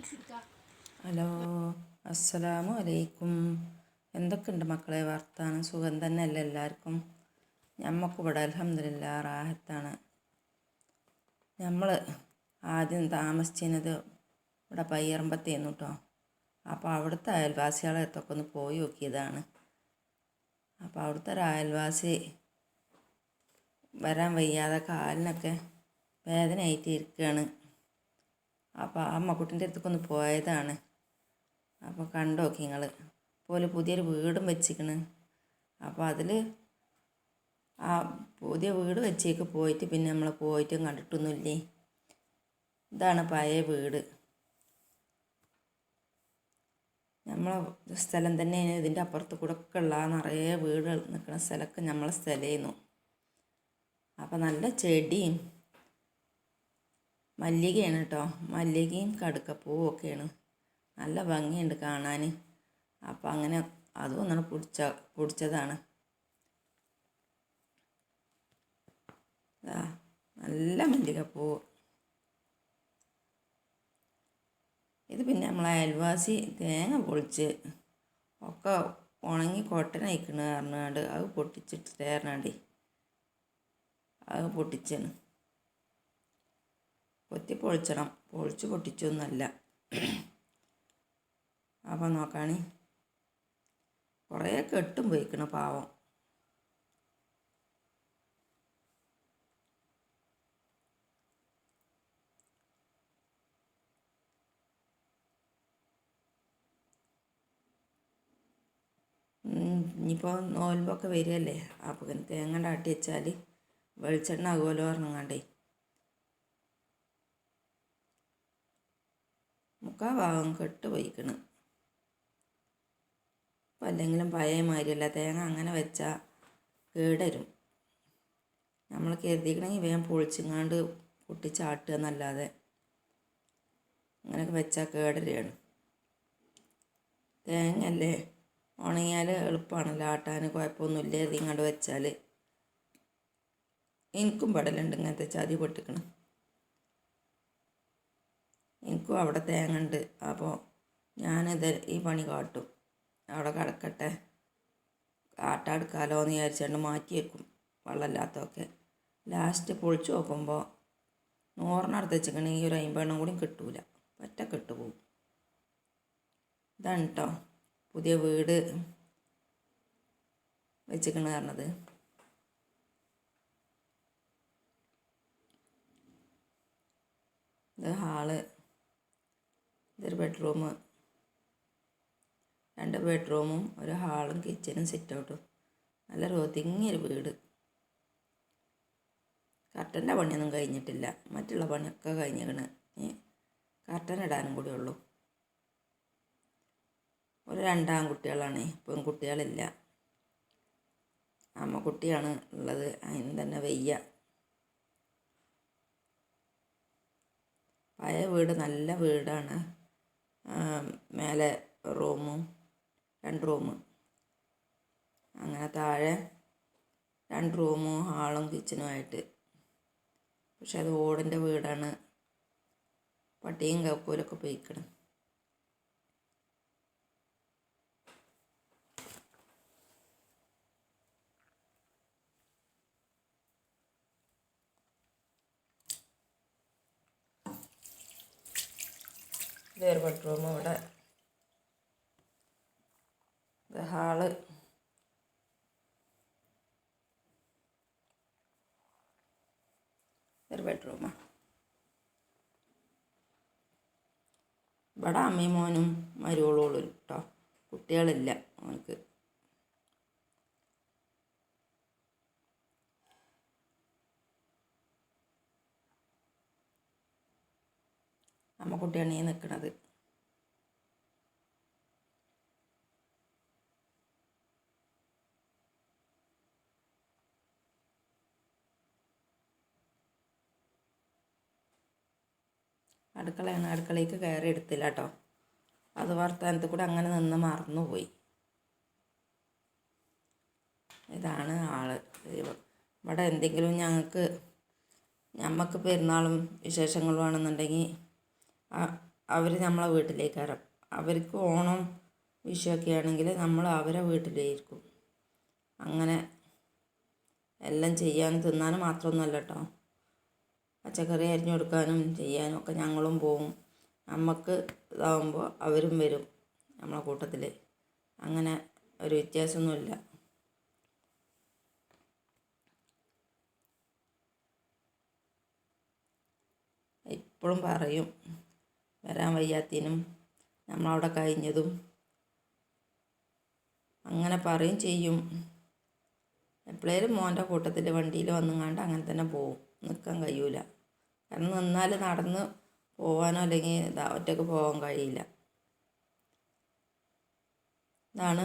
Hello അസ്സലാമു അലൈക്കും. എന്തൊക്കെയുണ്ട് മക്കളെ വർത്താനം? സുഖം തന്നെ അല്ല എല്ലാവർക്കും? ഞമ്മക്ക് ഞമ്മക്കിവിടെ അലഹമില്ല റാഹത്താണ്. നമ്മൾ ആദ്യം താമസിച്ചിരുന്നത് ഇവിടെ പയ്യറമ്പത്തേന്നു കേട്ടോ അപ്പോൾ അവിടുത്തെ അയൽവാസികളെ അടുത്തൊക്കെ ഒന്ന് പോയി നോക്കിയതാണ്. അപ്പോൾ അവിടുത്തെ ഒരു അയൽവാസി വരാൻ വയ്യാതെ കാലിനൊക്കെ വേദനയായിട്ട് ഇരിക്കുകയാണ് അപ്പോൾ ആ മക്കുട്ടിന്റെ അടുത്തേക്കൊന്ന് പോയതാണ്. അപ്പോൾ കണ്ടോ നിങ്ങൾ പോലെ പുതിയൊരു വീടും വെച്ചിക്കണ്. അപ്പോൾ അതിൽ ആ പുതിയ വീട് വെച്ചേക്ക് പോയിട്ട് പിന്നെ നമ്മൾ പോയിട്ടും കണ്ടിട്ടൊന്നുമില്ലേ ഇതാണ് പഴയ വീട്. നമ്മളെ സ്ഥലം തന്നെ ഇതിന്റെ അപ്പുറത്ത് കൂടെ ഒക്കെ ഉള്ള നിറയെ വീട് നിൽക്കുന്ന സ്ഥലമൊക്കെ നമ്മളെ സ്ഥലമായിരുന്നു. അപ്പോൾ നല്ല ചെടിയും മല്ലികയാണ് കേട്ടോ. മല്ലികയും കടുക്കപ്പൂവും ഒക്കെയാണ്. നല്ല ഭംഗിയുണ്ട് കാണാൻ. അപ്പോൾ അങ്ങനെ അതും ഒന്നാണ് പിടിച്ച പിടിച്ചതാണ്. നല്ല മല്ലികപ്പൂവ് ഇത് പിന്നെ നമ്മൾ അയൽവാസി തേങ്ങ പൊളിച്ച് ഒക്കെ ഉണങ്ങി കൊട്ടനയക്കണ് പറഞ്ഞാണ്ട് അത് പൊട്ടിച്ചിട്ട് തേറണാണ്ടേ അത് പൊട്ടിച്ചാണ് കൊത്തി പൊളിച്ചണം. പൊളിച്ച് പൊട്ടിച്ചൊന്നുമല്ല. അപ്പോൾ നോക്കാണി. കുറേ കെട്ടും പോയിക്കണം പാവം. ഇനിയിപ്പോൾ നോൽമ്പൊക്കെ വരികയല്ലേ? ഇങ്ങനെ തേങ്ങ ആട്ടി വെച്ചാൽ വെളിച്ചെണ്ണ ആകുമല്ലോ പറഞ്ഞങ്ങാണ്ടേ. മുക്കാ ഭാഗം കെട്ട് പോയിക്കണ്. അപ്പം അല്ലെങ്കിലും പഴയ മാതിരിയല്ല. തേങ്ങ അങ്ങനെ വെച്ചാൽ കേടരും. നമ്മൾ കരുതിക്കണമെങ്കിൽ വേഗം പൊളിച്ചിങ്ങാണ്ട് പൊട്ടിച്ചാട്ടുക എന്നല്ലാതെ അങ്ങനെയൊക്കെ വെച്ചാൽ കേടരുകയാണ് തേങ്ങയല്ലേ ഉണങ്ങിയാൽ എളുപ്പമാണല്ലോ ആട്ടാൻ കുഴപ്പമൊന്നുമില്ല ഇതിങ്ങോട്ട് വെച്ചാൽ എനിക്കും പടലുണ്ട് ഇങ്ങനത്തെ ചതി പൊട്ടിക്കണം. എനിക്കും അവിടെ തേങ്ങ ഉണ്ട് അപ്പോൾ ഞാനിത് ഈ പണി കാട്ടും. അവിടെ കിടക്കട്ടെ. ആട്ടാടുക്കാലോ എന്ന് വിചാരിച്ചുകൊണ്ട് മാറ്റി വെക്കും വെള്ളമില്ലാത്തതൊക്കെ. ലാസ്റ്റ് പൊളിച്ച് നോക്കുമ്പോൾ നൂറിനടുത്ത് വെച്ചിട്ടുണ്ടെങ്കിൽ ഒരു അമ്പെണ്ണം കൂടി കിട്ടൂല. ഒറ്റ കിട്ടുപോകും ഇതാണ് കേട്ടോ പുതിയ വീട് വെച്ചിക്കണ പറഞ്ഞത്. ഇത് ഹാൾ ഇതൊരു ബെഡ്റൂം രണ്ട് ബെഡ്റൂമും ഒരു ഹാളും കിച്ചനും സെറ്റ് ഔട്ടും നല്ല ഒതുങ്ങിയൊരു വീട്. കർട്ടന്റെ പണിയൊന്നും കഴിഞ്ഞിട്ടില്ല. മറ്റുള്ള പണിയൊക്കെ കഴിഞ്ഞേക്കണ് ഇനി കർട്ടൻ ഇടാനും കൂടി ഉള്ളൂ. ഒരു രണ്ടാം കുട്ടികളാണ് പെൺകുട്ടികളില്ല. അമ്മക്കുട്ടിയാണ് ഉള്ളത്. അതിന് തന്നെ വെയ്യ. പഴയ വീട് നല്ല വീടാണ്. മേലെ റൂമും രണ്ട് റൂമ്. അങ്ങനെ താഴെ രണ്ട് റൂമും ഹാളും കിച്ചനുമായിട്ട് പക്ഷെ അത് ഓടിന്റെ വീടാണ്. പട്ടിയും കപ്പൂലൊക്കെ പോയിക്കണം ഇതൊരു ബെഡ്റൂം ഇവിടെ. ഇത് ഹാൾ. ഒരു ബെഡ്റൂമാണ് ഇവിടെ അമ്മയും മോനും മരുവളോളും കേട്ടോ. കുട്ടികളില്ല അവനക്ക് അമ്മ കുട്ടിയാണ് ഈ നിൽക്കുന്നത് അടുക്കളയാണ്. അടുക്കളയ്ക്ക് കയറി എടുത്തില്ല കേട്ടോ. അത് വർത്തമാനത്തിൽ കൂടെ അങ്ങനെ നിന്ന് മറന്നുപോയി ഇതാണ് ആൾ. ഇവിടെ എന്തെങ്കിലും ഞങ്ങൾക്ക് ഞമ്മക്ക് പെരുന്നാളും വിശേഷങ്ങളും ആണെന്നുണ്ടെങ്കിൽ അവർ നമ്മളെ വീട്ടിലേക്ക് വരാം. അവർക്ക് ഓണം വിഷുവൊക്കെ ആണെങ്കിൽ നമ്മൾ അവരെ വീട്ടിലായിരിക്കും അങ്ങനെ എല്ലാം ചെയ്യാനും തിന്നാനും മാത്രമൊന്നുമല്ല കേട്ടോ പച്ചക്കറി അരിഞ്ഞു കൊടുക്കാനും ചെയ്യാനും ഒക്കെ ഞങ്ങളും പോവും. നമുക്ക് ഇതാവുമ്പോൾ അവരും വരും നമ്മളെ കൂട്ടത്തിൽ അങ്ങനെ ഒരു വ്യത്യാസമൊന്നുമില്ല. ഇപ്പോഴും പറയും. വരാൻ വയ്യാത്തതിനും നമ്മളവിടെ കഴിഞ്ഞതും അങ്ങനെ പറയും ചെയ്യും. എപ്പോഴേലും മോന്റെ കൂട്ടത്തിൽ വണ്ടിയിൽ വന്നുങ്ങാണ്ട് അങ്ങനെ തന്നെ പോവും. നിൽക്കാൻ കഴിയൂല. കാരണം നിന്നാൽ നടന്ന് പോവാനോ അല്ലെങ്കിൽ ഒറ്റയ്ക്ക് പോകാൻ കഴിയില്ല. ഇതാണ്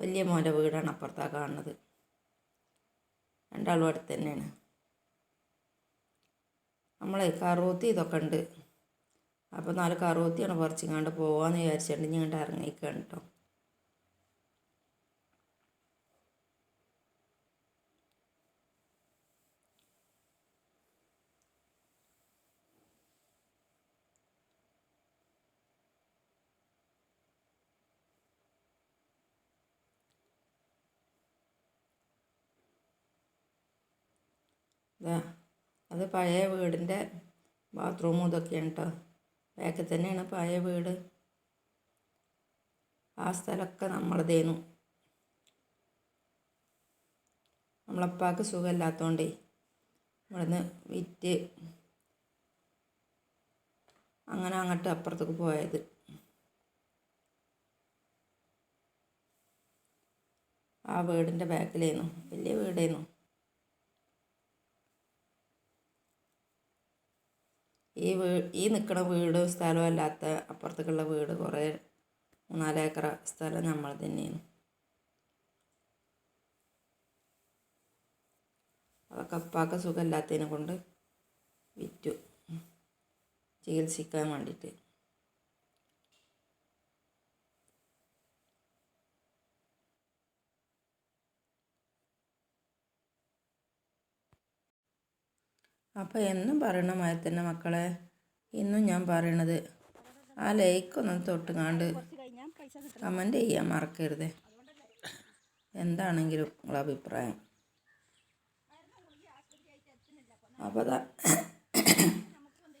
വലിയ മോന്റെ വീടാണ് അപ്പുറത്താ കാണുന്നത്. രണ്ടാളും അടുത്ത് തന്നെയാണ്. നമ്മളെ കറുവത്തി ഇതൊക്കെ ഉണ്ട്. അപ്പോൾ നാല് കറുവത്തിയാണ് പറിച്ചിങ്ങാണ്ട് പോകാമെന്ന് വിചാരിച്ചിട്ട് ഇങ്ങോട്ട് ഇറങ്ങിക്കാണ് കേട്ടോ ഇതാ അത് പഴയ വീടിന്റെ ബാത്റൂമും ഇതൊക്കെയാണ് കേട്ടോ ബാക്കിൽ തന്നെയാണ് പഴയ വീട്. ആ സ്ഥലമൊക്കെ നമ്മളതേനു നമ്മളപ്പാക്ക് സുഖമില്ലാത്തതുകൊണ്ടേ ഇവിടുന്ന് വിറ്റ് അങ്ങനെ അങ്ങോട്ട് അപ്പുറത്തേക്ക് പോയത്. ആ വീടിന്റെ ബാക്കിലായിരുന്നു വലിയ വീടായിരുന്നു ഈ വീ ഈ നിൽക്കുന്ന വീട് സ്ഥലവും അല്ലാത്ത അപ്പുറത്തേക്കുള്ള വീട് കുറേ മൂന്നാൽ ഏക്കർ സ്ഥലം നമ്മൾ തന്നെയാണ്. അതൊക്കെ അപ്പാക്ക് സുഖമില്ലാത്തതിനെ കൊണ്ട് വിറ്റു. ചികിത്സിക്കാൻ വേണ്ടിയിട്ട്. അപ്പോൾ എന്നും പറയണ മാതിരി തന്നെ മക്കളെ. ഇന്നും ഞാൻ പറയണത് ആ ലൈക്കൊന്നും തൊട്ട് കാണ്ട് കമന്റ് ചെയ്യാൻ മറക്കരുത്. എന്താണെങ്കിലും നിങ്ങളെ അഭിപ്രായം. അപ്പോൾ അതാ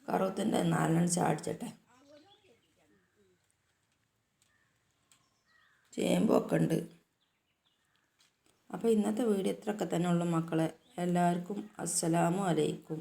കറുത്തിന്റെ നാലെണ്ണം ചാടിച്ചട്ടെ. ചേമ്പൊക്കെ ഉണ്ട്. അപ്പോൾ ഇന്നത്തെ വീഡിയോ ഇത്രയൊക്കെ തന്നെ ഉള്ളു മക്കളെ. എല്ലാവർക്കും അസ്സലാമു അലൈക്കും.